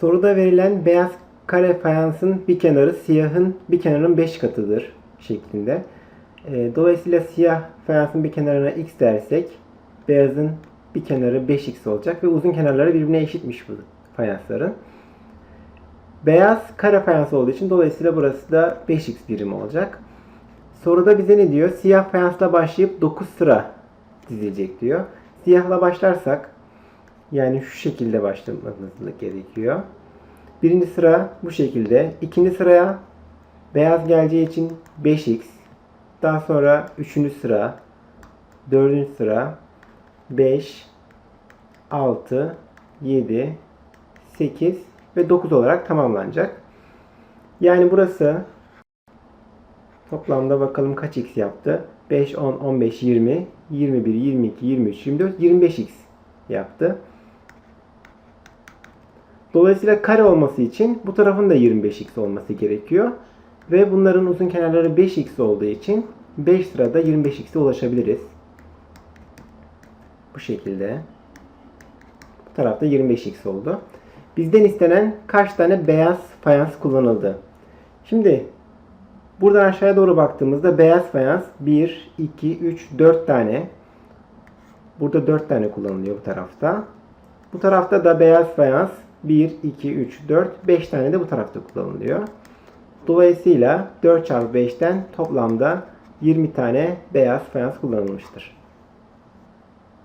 Soruda verilen beyaz kare fayansın bir kenarı siyahın bir kenarının 5 katıdır şeklinde. E, Dolayısıyla siyah fayansın bir kenarına x dersek beyazın bir kenarı 5x olacak ve uzun kenarları birbirine eşitmiş bu fayansların. Beyaz kare fayans olduğu için dolayısıyla burası da 5x birimi olacak. Soruda bize ne diyor? Siyah fayansla başlayıp 9 sıra dizilecek diyor. Siyahla başlarsak yani şu şekilde başlamamız gerekiyor. Birinci sıra bu şekilde. İkinci sıraya beyaz geleceği için 5x. Daha sonra üçüncü sıra, dördüncü sıra 5, 6, 7, 8 ve 9 olarak tamamlanacak. Yani burası toplamda bakalım kaç x yaptı? 5, 10, 15, 20, 21, 22, 23, 24, 25x yaptı. Dolayısıyla kare olması için bu tarafın da 25x olması gerekiyor. Ve bunların uzun kenarları 5x olduğu için 5 sırada 25x'e ulaşabiliriz. Bu şekilde. Bu tarafta 25x oldu. Bizden istenen kaç tane beyaz fayans kullanıldı? Şimdi buradan aşağıya doğru baktığımızda beyaz fayans 1, 2, 3, 4 tane. Burada 4 tane kullanılıyor bu tarafta. Bu tarafta da beyaz fayans 1, 2, 3, 4, 5 tane de bu tarafta kullanılıyor. Dolayısıyla 4 çarpı 5'ten toplamda 20 tane beyaz fayans kullanılmıştır.